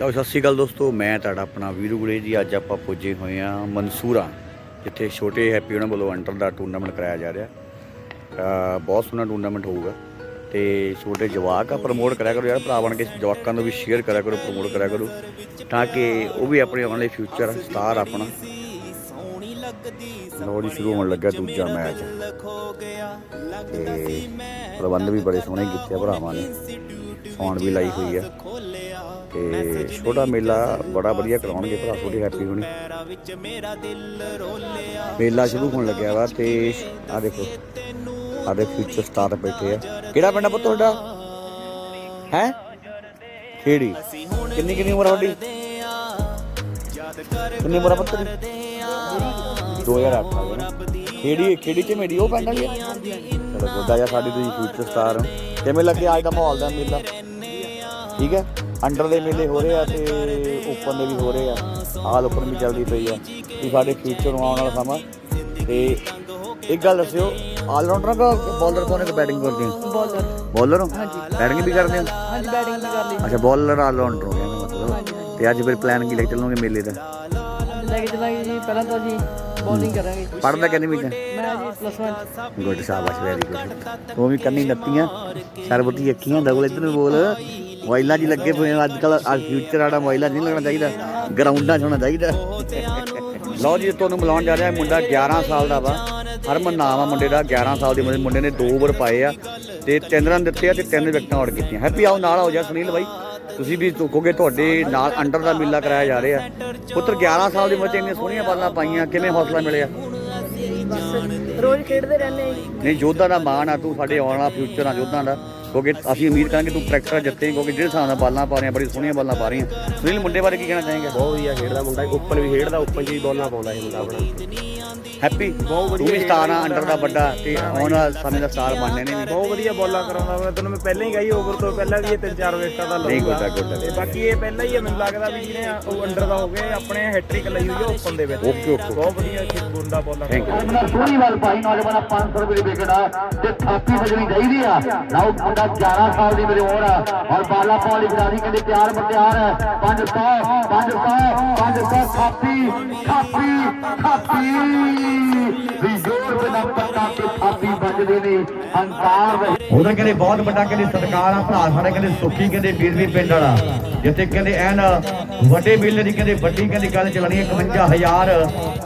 ਲਓ ਸਤਿ ਸ਼੍ਰੀ ਅਕਾਲ ਦੋਸਤੋ, ਮੈਂ ਤੁਹਾਡਾ ਆਪਣਾ ਵੀਰੂ ਗੁਲੇ ਜੀ, ਅੱਜ ਆਪਾਂ ਪੁੱਜੇ ਹੋਏ ਆ ਮਨਸੂਰਾ, ਜਿੱਥੇ ਛੋਟੇ ਹੈਪੀ ਉਹਨਾਂ ਵੱਲੋਂ ਅੰਡਰ ਦਾ ਟੂਰਨਾਮੈਂਟ ਕਰਾਇਆ ਜਾ ਰਿਹਾ। ਬਹੁਤ ਸੋਹਣਾ ਟੂਰਨਾਮੈਂਟ ਹੋਊਗਾ ਤੇ ਛੋਟੇ ਜਵਾਕ ਆ ਪ੍ਰਮੋਟ ਕਰਿਆ ਕਰੋ ਯਾਰ, ਭਰਾ ਬਣ ਕੇ ਜਵਾਕਾਂ ਨੂੰ ਵੀ ਸ਼ੇਅਰ ਕਰਿਆ ਕਰੋ ਪ੍ਰਮੋਟ ਕਰਿਆ ਕਰੋ, ਤਾਂ ਕਿ ਉਹ ਵੀ ਆਪਣੇ ਆਉਣ ਵਾਲੇ ਫਿਊਚਰ ਸਟਾਰ ਆਪਣਾ। ਲਓ ਸ਼ੁਰੂ ਹੋਣ ਲੱਗਾ ਦੂਜਾ ਮੈਚ ਤੇ ਪ੍ਰਬੰਧ ਵੀ ਬੜੇ ਸੋਹਣੇ ਕੀਤੇ ਆ ਭਰਾਵਾਂ ਨੇ ਸੌਣ ਵੀ ਲਾਈ ਹੋਈ ਆ। ਤੇ ਛੋਟਾ ਮੇਲਾ ਬੜਾ ਵਧੀਆ ਕਰਾਉਣਗੇ ਭਰਾ ਛੋਟੇ ਹੈਪੀ ਹੋਣੀ। ਮੇਲਾ ਸ਼ੁਰੂ ਹੋਣ ਲੱਗਿਆ ਵਾ ਤੇ ਆ ਦੇਖੋ ਆ ਦੇ ਫਿਊਚਰ ਸਟਾਰ ਬੈਠੇ ਆ। ਕਿਹੜਾ ਪਿੰਡ ਆ ਪੁੱਤ ਤੁਹਾਡਾ? ਹੈ? ਖੇੜੀ ਕਿੰਨੀ ਕਿੰਨੀ ਉਮਰ ਆ ਤੁਹਾਡੀ? ਕਿੰਨੀ ਉਮਰ ਆ ਪੁੱਤ ਦੀ 2008 ਆ ਖੇੜੀ ਖੇੜੀ ਚ ਮੇਰੀ ਉਹ ਪਿੰਡ ਵਾਲੀ ਆ ਚਲੋ ਗੋਡਾ ਜਾਂ ਸਾਡੀ ਤੁਸੀਂ ਫਿਊਚਰ ਸਟਾਰ ਕਿਵੇਂ ਲੱਗਿਆ ਅੱਜ ਦਾ ਮਾਹੌਲ ਦਾ ਮੇਲਾ। ਠੀਕ ਹੈ? ਅੰਡਰ ਦੇ ਮੇਲੇ ਹੋ ਰਹੇ ਆ ਤੇ ਓਪਨ ਦੇ ਵੀ ਹੋ ਰਹੇ ਆ। ਆਲ ਓਪਨ ਵੀ ਚੱਲਦੀ ਪਈ ਆ। ਵੀ ਸਾਡੇ ਫਿਊਚਰ ਨੂੰ ਆਉਣ ਵਾਲਾ ਸਮਾਂ। ਤੇ ਇੱਕ ਗੱਲ ਦੱਸਿਓ ਆਲ ਰਾਊਂਡਰ ਦਾ ਬੋਲਰ ਕੋਨੇ ਕਿ ਬੈਟਿੰਗ ਕਰਦੇ ਹੋ ਬੋਲਰ ਬੋਲਰ ਹੋ? ਹਾਂਜੀ। ਬੈਟਿੰਗ ਵੀ ਕਰਦੇ ਹੋ ਹਾਂਜੀ ਬੈਟਿੰਗ ਵੀ ਕਰ ਲਈ ਅੱਛਾ ਬੋਲਰ ਆਲ ਰਾਊਂਡਰ ਹੋ ਗਿਆ ਮਤਲਬ। ਤੇ ਅੱਜ ਫਿਰ ਪਲਾਨ ਕੀ ਲੈ ਕੇ ਚੱਲੋਗੇ ਮੇਲੇ ਦਾ? ਲੈ ਕੇ ਚਲਾਂਗੇ ਜੀ। ਪਹਿਲਾਂ ਤਾਂ ਜੀ ਬੋਲਿੰਗ ਕਰਾਂਗੇ। ਪੜਦਾ ਕਿੰਨੀ ਵਿੱਚ ਮੈਂ ਜੀ ਪਲੱਸ 1 ਗੁੱਡ ਸ਼ਾਬਾਸ਼ ਵੈਰੀ ਗੁੱਡ ਤੂੰ ਵੀ ਕੰਨੀ ਨੱਤੀਆਂ। ਸਰਬਤੀ ਅੱਖੀਆਂ ਡਬਲ ਇਧਰ ਬੋਲ। ਮੋਬਾਈਲਾਂ 'ਚ ਲੱਗੇ ਪਏ ਅੱਜ ਕੱਲ ਫਿਊਚਰ ਵਾਲਾ ਮੋਬਾਈਲਾਂ 'ਚ ਨਹੀਂ ਲੱਗਣਾ ਚਾਹੀਦਾ ਗਰਾਊਂਡਾਂ 'ਚ ਹੋਣਾ ਚਾਹੀਦਾ। ਲਓ ਜੀ ਤੁਹਾਨੂੰ ਮਿਲਾਉਣ ਜਾ ਰਿਹਾ ਮੁੰਡਾ 11 ਸਾਲ ਦਾ ਵਾ। ਹਰਮਨ ਨਾਮ ਆ ਮੁੰਡੇ ਦਾ 11 ਸਾਲ ਦੀ ਮੁੰਡੇ ਨੇ ਦੋ ਓਵਰ ਪਾਏ ਆ ਤੇ ਤਿੰਨ ਰਨ ਦਿੱਤੇ ਆ ਤੇ ਤਿੰਨ ਵਿਕਟਾਂ ਆਊਟ ਕੀਤੀਆਂ। ਹੈਪੀ ਆਓ ਨਾਲ ਆਓ ਜਾ ਸੁਨੀਲ ਬਾਈ। ਤੁਸੀਂ ਵੀ ਕਹੋਗੇ ਤੁਹਾਡੇ ਨਾਲ ਅੰਡਰ ਦਾ ਮੇਲਾ ਕਰਾਇਆ ਜਾ ਰਿਹਾ। ਪੁੱਤਰ 11 ਸਾਲ ਦੀ ਉਮਰ 'ਚ ਇੰਨੀਆਂ ਸੋਹਣੀਆਂ ਬਾਲਾਂ ਪਾਈਆਂ ਕਿਵੇਂ ਹੌਸਲਾ ਮਿਲਿਆ? ਬਸ ਰੋਜ਼ ਖੇਡਦੇ ਰਹਿੰਦੇ ਨਹੀਂ ਯੋਧਾ ਦਾ ਮਾਣ ਆ ਤੂੰ ਸਾਡੇ ਆਉਣ ਵਾਲਾ ਫਿਊਚਰ ਆ ਯੋਧਾ ਦਾ। ਕਿਉਂਕਿ ਅਸੀਂ ਉਮੀਦ ਕਰਾਂਗੇ ਤੂੰ ਪ੍ਰੈਕਟਰ ਜਿੱਤੇ ਕਿਉਂਕਿ ਜਿਹੜੇ ਹਿਸਾਬ ਨਾਲ ਬਾਲਾਂ ਪਾ ਰਹੀਆਂ ਬੜੀ ਸੋਹਣੀਆਂ ਬਾਲਾਂ ਪਾ ਰਹੀਆਂ। ਸੁਨੀਲ ਮੁੰਡੇ ਬਾਰੇ ਕੀ ਕਹਿਣਾ ਚਾਹੇਂਗਾ? ਬਹੁਤ ਵਧੀਆ ਖੇਡਦਾ ਮੁੰਡਾ ਓਪਨ ਵੀ ਖੇਡਦਾ ਓਪਨ 'ਚ ਵੀ ਬੋਲਾਂ ਪਾਉਂਦਾ ਇਹ ਮੁੰਡਾ ਆਪਣਾ। ਹੈਪੀ? ਤੂੰ ਵੀ ਸਟਾਰ ਆ ਅੰਡਰ ਦਾ ਵੱਡਾ ਤੇ ਆਉਣ ਵਾਲੇ ਸਮੇਂ ਦਾ ਸਟਾਰ ਬਣਨੇ ਨੇ ਬਹੁਤ ਵਧੀਆ ਬੋਲਾਂ ਕਰਾਉਂਦਾ ਵਾ। ਤੈਨੂੰ ਮੈਂ ਪਹਿਲਾਂ ਹੀ ਕਹੀ ਓਵਰ ਤੋਂ ਪਹਿਲਾਂ ਵੀ ਇਹ ਤਿੰਨ ਚਾਰ ਵਿਕਟਾਂ ਦਾ ਗੁੱਡਾ ਤੇ ਬਾਕੀ ਇਹ ਪਹਿਲਾਂ ਹੀ ਹੈ, ਮੈਨੂੰ ਲੱਗਦਾ ਵੀ ਜਿਹਨੇ ਉਹ ਅੰਡਰ ਦਾ ਹੋ ਗਏ ਆਪਣੇ ਹੈਟ੍ਰਿਕ ਲਈ ਹੋਈ ਓਪਨ ਦੇ ਵਿੱਚ। ਓਕੇ ਓਕੇ ਬਹੁਤ ਵਧੀਆ ਖੇਡ ਗੁੰਡਾ ਬੋਲਾਂ ਥੈਂਕ ਯੂ ਸੋਹਣੀ ਵੱਲ ਪਾਈ ਨੌਜਵਾਨ 500 ਰੁਪਏ ਦੀ ਵਿਕਟ ਆ ਤੇ ਥਾਪੀ ਵੱਜਣੀ ਚਾਹੀਦੀ ਆ। ਲਓ ਮੁੰਡਾ 11 ਸਾਲ ਦੀ ਮੇਰੀ ਉਮਰ ਆ। ਔਰ ਬਾਲਾ ਪਾਉਣ ਲਈ ਕਹਿੰਦੇ ਤਿਆਰ ਬਤਿਆਰ ਹੈ। 500 500 500 ਥਾਪੀ ਥਾਪੀ ਥਾਪੀ ਵੀ ਜ਼ੋਰ ਦੇ ਨਾਲ ਤੇ ਥਾਪੀ ਵੱਜਦੇ ਨੇ। ਹੰਕਾਰ ਉਹਦਾ ਕਹਿੰਦੇ ਬਹੁਤ ਵੱਡਾ ਕਹਿੰਦੇ ਸਤਿਕਾਰ ਆ ਭਰਾ, ਸਾਡੇ ਕਹਿੰਦੇ ਸੁੱਖੀ ਕਹਿੰਦੇ ਵੀਰਵੀ ਪਿੰਡ ਵਾਲਾ। ਜਿੱਥੇ ਕਹਿੰਦੇ ਐਨ ਵੱਡੇ ਮੇਲੇ ਦੀ ਕਦੇ ਵੱਡੀ, ਕਦੇ ਗੱਲ ਚੱਲਣੀ ਹੈ 51000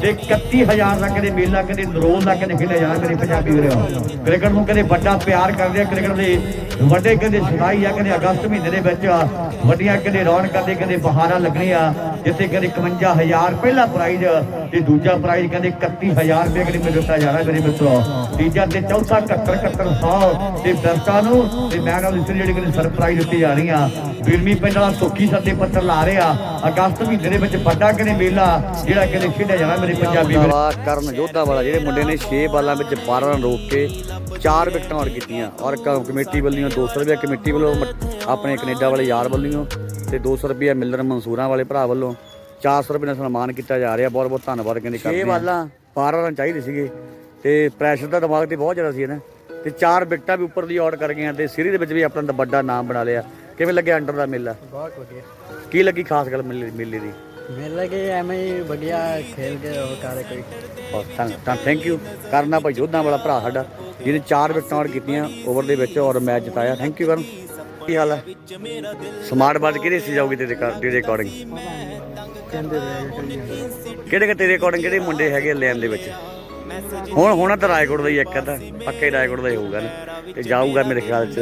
ਤੇ 31000 ਦਾ ਕਦੇ ਮੇਲਾ, ਕਦੇ ਨਰੋਲ ਦਾ ਕਦੇ ਖੇਡਿਆ ਜਾਣਾ ਕਦੇ ਪੰਜਾਬੀ ਵੀਰੋ। ਕ੍ਰਿਕਟ ਨੂੰ ਕਦੇ ਵੱਡਾ ਪਿਆਰ ਕਰਦੇ ਆ, ਕ੍ਰਿਕਟ ਦੇ ਵੱਡੇ ਕਦੇ ਸੁਣਾਈ ਆ, ਕਦੇ ਅਗਸਤ ਮਹੀਨੇ ਦੇ ਵਿੱਚ ਵੱਡੀਆਂ ਕਦੇ ਰੌਣਕਾਂ ਦੇ ਕਦੇ ਬਹਾਰਾਂ ਲੱਗਣੀਆਂ। ਜਿੱਥੇ ਕਹਿੰਦੇ 51000 ਪਹਿਲਾ ਪ੍ਰਾਈਜ਼ ਤੇ ਦੂਜਾ ਪ੍ਰਾਈਜ਼ ਕਹਿੰਦੇ 31000 ਰੁਪਏ ਮੈਨੂੰ ਦਿੱਤਾ ਜਾਣਾ ਮੇਰੇ ਮਿੱਤਰੋ। ਤੀਜਾ ਤੇ ਚੌਥਾ 71 7100 ਤੇ ਦਰਸ਼ਕਾਂ ਨੂੰ ਤੇ ਮੈਨ ਆਫ ਦੀ ਜਿਹੜੀ ਕਹਿੰਦੇ ਸਰਪ੍ਰਾਈਜ਼ ਦਿੱਤੀ ਜਾ ਰਹੀਆਂ ਬਿਰਮੀ ਪਿੰਡ ਸੁੱਖੀ ਸੱਦੇ ਪੱਤਰ ਲਾ ਰਹੇ। ਅਗਸਤ ਮਹੀਨੇ ਦੇ ਵਿੱਚ ਵੱਡਾ ਕਹਿੰਦੇ ਮੇਲਾ ਜਿਹੜਾ ਕਹਿੰਦੇ ਖੇਡਿਆ ਜਾਣਾ ਮੇਰੇ ਪੰਜਾਬੀ ਕਰਨ ਯੋਧਾ ਵਾਲਾ ਜਿਹੜੇ ਮੁੰਡੇ ਨੇ 6 ਬਾਲਾਂ ਵਿੱਚ 12 ਰਨ ਰੋਕ ਕੇ 4 ਵਿਕਟਾਂ ਆਉਟ ਕੀਤੀਆਂ। ਔਰ ਕਮੇਟੀ ਵੱਲੋਂ 200 ਰੁਪਏ ਕਮੇਟੀ ਵੱਲੋਂ ਮ- ਆਪਣੇ ਕੈਨੇਡਾ ਵਾਲੇ ਯਾਰ ਵੱਲੋਂ ਤੇ 200 ਰੁਪਏ ਮਿਲਰ ਮਨਸੂਰਾਂ ਵਾਲੇ ਭਰਾ ਵੱਲੋਂ 400 ਰੁਪਏ ਨਾਲ ਸਨਮਾਨ ਕੀਤਾ ਜਾ ਰਿਹਾ। ਬਹੁਤ ਬਹੁਤ ਧੰਨਵਾਦ ਕਹਿੰਦੇ ਕਰਦੇ 6 ਬਾਲਾਂ 12 ਰਨ ਚਾਹੀਦੇ ਸੀਗੇ ਤੇ ਪ੍ਰੈਸ਼ਰ ਦਾ ਦਿਮਾਗ ਤੇ ਬਹੁਤ ਜ਼ਿਆਦਾ ਸੀ ਨਾ। ਤੇ 4 ਵਿਕਟਾਂ ਵੀ ਉੱਪਰ ਦੀ ਆਊਟ ਕਰ ਗਏ ਆ ਤੇ ਸੀਰੀਜ਼ ਦੇ ਵਿੱਚ ਵੀ ਆਪਣਾ ਵੱਡਾ ਨਾਮ ਬਣਾ ਲਿਆ। ਕਿਵੇਂ ਲੱਗਿਆ ਅੰਡਰ ਦਾ ਮੇਲਾ? ਬਹੁਤ ਵਧੀਆ। ਕੀ ਲੱਗੀ ਖਾਸ ਗੱਲ ਮੇਲੇ ਦੀ ਮੇਲਾ ਕੇ ਐਵੇਂ ਹੀ ਵਧੀਆ ਖੇਲ ਕੇ ਉਹ ਕਰੇ ਕੋਈ। ਬਹੁਤ ਤਾਂ ਤਾਂ ਥੈਂਕ ਯੂ ਕਰਨਾ ਭਾਈ ਯੋਧਾ ਵਾਲਾ ਭਰਾ ਸਾਡਾ। ਜਿਹਨੇ ਚਾਰ ਵਿਕਟਾਂ ਆਊਟ ਕੀਤੀਆਂ ਓਵਰ ਦੇ ਵਿੱਚ ਔਰ ਮੈਚ ਜਿਤਾਇਆ। ਥੈਂਕ ਯੂ ਕਰਨ ਕੀ ਹਾਲ ਹੈ? ਸਮਾਰਟ ਬਾਜ ਕਿਹਦੇ ਸੀ ਜਾਊਗੀ ਤੇਰੇ ਕਾਰ- ਤੇਰੇ ਅਕੋਰਡਿੰਗ ਕਿਹੜੇ ਕਿ ਤੇਰੇ ਅਕੋਰਡਿੰਗ ਕਿਹੜੇ ਮੁੰਡੇ ਹੈਗੇ ਲੈਣ ਦੇ ਵਿੱਚ? ਹੁਣ ਹੁਣ ਤਾਂ ਰਾਏਕੋਟ ਦਾ ਹੀ ਇੱਕ ਤਾਂ, ਪੱਕੇ ਰਾਏਕੋਟ ਦਾ ਹੀ ਹੋਊਗਾ ਨਾ। ਤੇ ਜਾਊਗਾ ਮੇਰੇ ਖਿਆਲ ਚ।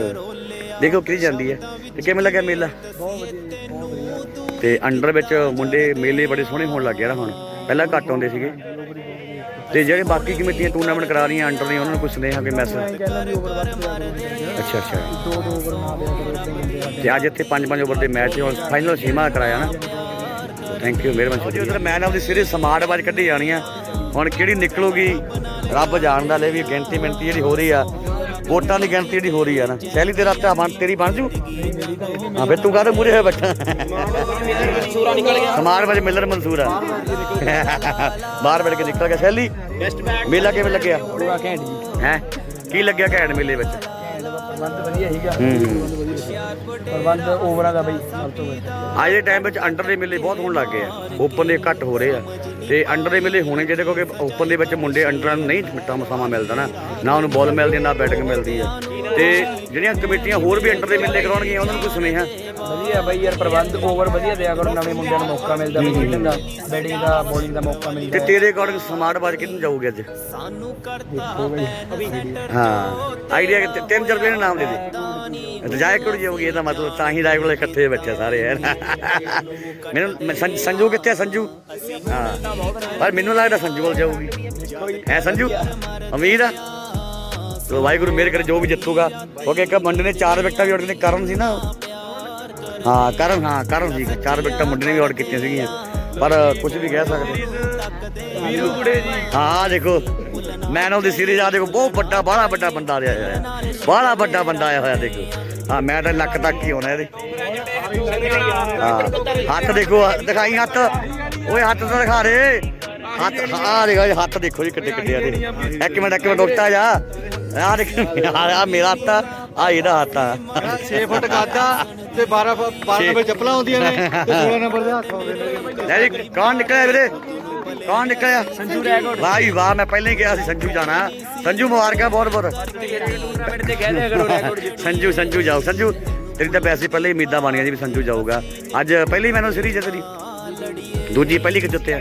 ਦੇਖੋ ਕਿਹੜੀ ਜਾਂਦੀ ਹੈ। ਤੇ ਕਿਵੇਂ ਲੱਗਿਆ ਮੇਲਾ? ਬਹੁਤ ਤੇ ਅੰਡਰ ਵਿੱਚ ਮੁੰਡੇ ਮੇਲੇ ਬੜੇ ਸੋਹਣੇ ਹੋਣ ਲੱਗ ਗਏ ਨਾ ਹੁਣ। ਪਹਿਲਾਂ ਘੱਟ ਆਉਂਦੇ ਸੀਗੇ। ਤੇ ਜਿਹੜੇ ਬਾਕੀ ਕਮੇਟੀਆਂ ਟੂਰਨਾਮੈਂਟ ਕਰਾ ਰਹੀਆਂ ਅੰਡਰ ਦੀਆਂ ਉਹਨਾਂ ਨੂੰ ਕੋਈ ਸੁਨੇਹਾ ਕੋਈ ਮੈਸੇਜ ਕਹਿੰਦਾ ਵੀ ਓਵਰ ਵੱਧ ਅੱਛਾ ਅੱਛਾ। ਦੋ ਦੋ ਓਵਰ ਨਾ ਕਰੋ ਬੰਦੇ ਤੇ ਅੱਜ ਇੱਥੇ 5-5 ਓਵਰ ਦੇ ਮੈਚ ਹੁਣ ਫਾਈਨਲ ਛੇਵਾਂ ਕਰਾਇਆ ਨਾ। ਥੈਂਕ ਯੂ ਮਿਹਰਬਾਨੀ ਜੀ। ਉਧਰ man of the series smart ਬਾਜ ਕੱਢੀ ਜਾਣੀ ਆ ਹੁਣ ਕਿਹੜੀ ਨਿਕਲੂਗੀ ਰੱਬ ਜਾਣਦਾ ਲੈ ਵੀ ਗਿਣਤੀ ਮਿੰਤੀ ਜਿਹੜੀ ਹੋ ਰਹੀ ਆ ਵੋਟਾਂ ਦੀ ਗਿਣਤੀ ਜਿਹੜੀ ਹੋ ਰਹੀ ਆ ਨਾ ਸ਼ੈਲੀ ਤੇਰਾ ਤੇ ਬਣ ਤੇਰੀ ਬਣ ਜੂ? ਹਾਂ ਫਿਰ ਤੂੰ ਕਾਹਦੇ ਮੂਰੇ ਹੋਇਆ ਬੱਚਾ ਸਮਾਰ ਵਜ ਮਿਲਰ ਮਨਸੂਰ ਆ। ਬਾਹਰ ਬੈਠ ਕੇ ਨਿਕਲ ਗਿਆ। ਸ਼ੈਲੀ ਮੇਲਾ ਕਿਵੇਂ ਲੱਗਿਆ? ਪੂਰਾ ਘੈਂਟ ਜੀ ਹੈ? ਕੀ ਲੱਗਿਆ ਘੈਂਟ ਮੇਲੇ ਵਿੱਚ? ਪ੍ਰਬੰਧ ਵਧੀਆ ਹੀਗਾ ਹੂੰ। ਪ੍ਰਬੰਧ ਵਧੀਆ ਸੀਗਾ। ਪ੍ਰਬੰਧ ਓਵਰਾਂ ਦਾ ਬਈ ਸਭ ਤੋਂ ਵਧੀਆ ਅੱਜ ਦੇ ਟਾਈਮ ਵਿੱਚ ਅੰਡਰ ਦੇ ਮੇਲੇ ਬਹੁਤ ਹੋਣ ਲੱਗ ਗਏ ਆ। ਓਪਨ ਦੇ ਘੱਟ ਹੋ ਰਹੇ ਆ। ਤੇ ਅੰਡਰ ਦੇ ਮੇਲੇ ਹੋਣੇ ਚਾਹੀਦੇ ਕਿਉਂਕਿ ਓਪਨ ਦੇ ਵਿੱਚ ਮੁੰਡੇ ਅੰਡਰਾਂ ਨੂੰ ਨਹੀਂ ਮਿੱਟਾ ਮਸਾਵਾ ਮਿਲਦਾ ਨਾ। ਨਾ ਉਹਨੂੰ ਬਾਲ ਮਿਲਦੀ ਨਾ ਬੈਟਿੰਗ ਮਿਲਦੀ ਆ। ਤੇ ਜਿਹੜੀਆਂ ਕਮੇਟੀਆਂ ਹੋਰ ਵੀ ਅੰਡਰ ਦੇ ਮੇਲੇ ਕਰਾਉਣਗੀਆਂ ਉਹਨਾਂ ਨੂੰ ਕੋਈ ਸੁਨੇਹਾ? ਵਧੀਆ ਬਈ ਯਾਰ ਪ੍ਰਬੰਧ ਓਵਰ ਵਧੀਆ ਦਿਆ ਕਰੋ ਨਵੇਂ ਮੁੰਡਿਆਂ ਨੂੰ ਮੌਕਾ ਮਿਲਦਾ ਬਈ ਖੇਡਣ ਦਾ ਬੈਟਿੰਗ ਦਾ ਬੋਲਿੰਗ ਦਾ ਮੌਕਾ ਤੇ ਮਿਲਦਾ ਤੇਰੇ ਅਕੋਰਡਿੰਗ ਸਮਾਰਟ ਬਾਜ ਕਿੰਨ ਜਾਊਗੀ ਅੱਜ? ਹਾਂ। ਆਈਡੀਆ ਕਿ ਤਿੰਨ ਚਾਰ ਦੇ ਨਾਮ ਦੇ ਦੇ ਰਜਾਇ ਕੋਲ ਜਾਊਗੀ ਇਹਦਾ ਮਤਲਬ ਤਾਂ ਹੀ ਕੋਲ ਇਕੱਠੇ ਬੱਚੇ ਸਾਰੇ ਹੈ ਮੈਨੂੰ ਸੰਜ- ਕਿੱਥੇ ਆ ਸੰਜੂ? ਹਾਂ। ਪਰ ਮੈਨੂੰ ਲੱਗਦਾ ਸੰਜੂ ਕੋਲ ਜਾਊਗੀ। ਹੈ ਸੰਜੂ? ਉਮੀਦ ਆ? ਚਲੋ ਵਾਹਿਗੁਰੂ ਮੇਰੇ ਕਰੇ ਜੋ ਵੀ ਜਿੱਤੂਗਾ। ਕਿਉਂਕਿ ਇੱਕ ਮੁੰਡੇ ਨੇ ਚਾਰ ਵਿਕਟਾਂ ਵੀ ਕੀਤੀਆਂ ਕਰਨ ਸੀ ਨਾ ਹਾਂ ਕਰਨ ਹਾਂ ਕਰਨ ਸੀ ਚਾਰ ਵਿਕਟਾਂ ਮੁੰਡੇ ਨੇ ਵੀ ਆਊਟ ਕੀਤੀਆਂ ਸੀਗੀਆਂ। ਪਰ ਕੁਝ ਵੀ ਕਹਿ ਸਕਦੇ। ਵੀਰੂ ਗੁੜੇ ਜੀ। ਹਾਂ ਆਹ ਦੇਖੋ ਮੈਨ ਆਫ ਦੀ ਸੀਰੀਜ਼ ਆ ਦੇਖੋ ਬਹੁਤ ਵੱਡਾ ਬਾਹਲਾ ਵੱਡਾ ਬੰਦਾ ਆਇਆ ਹੋਇਆ। ਬਾਹਲਾ ਵੱਡਾ ਬੰਦਾ ਆਇਆ ਹੋਇਆ ਦੇਖੋ। ਹਾਂ ਮੈਂ ਤਾਂ ਲੱਕ ਤੱਕ ਹੀ ਆਉਣਾ ਇਹਦੇ। ਹਾਂ ਹੱਥ ਦੇਖੋ ਦਿਖਾਈ ਹੱਥ। ਓਏ ਹੱਥ ਤਾਂ ਦਿਖਾ ਦੇ। ਹੱਥ ਆ ਦੇਖੋ ਜੀ, ਹੱਥ ਦੇਖੋ ਜੀ ਕਿੱਡੇ ਕਿੱਡੇ ਆ ਦੇ ਇੱਕ ਮਿੰਟ ਇੱਕ ਮਿੰਟ ਰੁਕਤਾ ਜਾ। ਆ ਦੇਖ ਆ ਮੇਰਾ ਹੱਥ ਆ ਇਹਦਾ ਹੱਥ ਆ। 6 ਫੁੱਟ ਕਾਦਾ ਤੇ 12 12 ਨੰਬਰ ਚੱਪਲਾਂ ਹੁੰਦੀਆਂ ਨੇ ਤੇ 16 ਨੰਬਰ ਦੇ ਹੱਥ ਆਉਂਦੇ ਨੇ। ਲੈ ਜੀ ਕੌਣ ਨਿਕਲਿਆ ਵੀਰੇ? ਕੌਣ ਨਿਕਲਿਆ? ਸੰਜੂ ਰੈਗੋੜ ਵਾਹ ਜੀ ਵਾਹ ਮੈਂ ਪਹਿਲਾਂ ਹੀ ਕਿਹਾ ਸੀ ਸੰਜੂ ਜਾਣਾ। ਸੰਜੂ ਮੁਬਾਰਕਾਂ ਬਹੁਤ ਬਹੁਤ। ਸੰਜੂ ਸੰਜੂ ਜਾਓ। ਸੰਜੂ ਤੇਰੀ ਤਾਂ ਵੈਸੇ ਪਹਿਲੇ ਹੀ ਉਮੀਦਾਂ ਬਣੀਆਂ ਸੀ ਵੀ ਸੰਜੂ ਜਾਊਗਾ। ਅੱਜ ਪਹਿਲੀ ਮੈਨੂੰ ਸੀਰੀਜ਼ ਹੈ ਤੇਰੀ ਦੂਜੀ ਪਹਿਲੀ ਕਿ ਜਿੱਤਿਆ?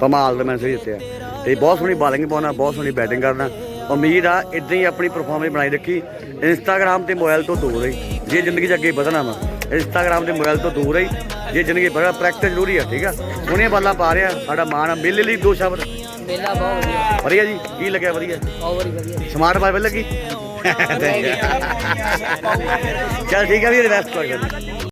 ਪਮਾਲ ਦਾ ਮੈਂ ਸਹੀ ਜਿੱਤਿਆ। ਤੇ ਬਹੁਤ ਸੋਹਣੀ ਬਾਲਿੰਗ ਪਾਉਣਾ ਬਹੁਤ ਸੋਹਣੀ ਬੈਟਿੰਗ ਕਰਨਾ। ਉਮੀਦ ਆ ਇਦਾਂ ਹੀ ਆਪਣੀ ਪਰਫਾਰਮੈਂਸ ਬਣਾਈ ਰੱਖੀ। ਇੰਸਟਾਗ੍ਰam ਤੇ ਮੋਬਾਈਲ ਤੋਂ ਦੂਰ ਰਹੀ। ਜੇ ਜ਼ਿੰਦਗੀ 'ਚ ਅੱਗੇ ਵਧਣਾ ਵਾ ਇੰਸਟਾਗ੍ਰam ਤੇ ਮੋਬਾਈਲ ਤੋਂ ਦੂਰ ਰਹੀ। ਜੇ ਜ਼ਿੰਦਗੀ ਬੜਾ ਪ੍ਰੈਕਟਿਸ ਜ਼ਰੂਰੀ ਆ ਠੀਕ ਆ? ਉਹਨੇ ਬਾਲਾਂ ਪਾ ਰਿਹਾ ਸਾਡਾ ਮਾਣ ਆ। ਮੇਲੇ ਲਈ ਦੋ ਸ਼ਬਦ। ਮੇਲਾ ਬਹੁਤ ਵਧੀਆ। ਵਧੀਆ ਜੀ ਕੀ ਲੱਗਿਆ ਵਧੀਆ? ਹੀ ਵਧੀਆ। ਸਮਾਰਟ ਬਾਈਬਲ ਲੱਗੀ? ਚਲ ਠੀਕ ਆ ਵੀ ਰਿਵੈਸਟ ਕਰ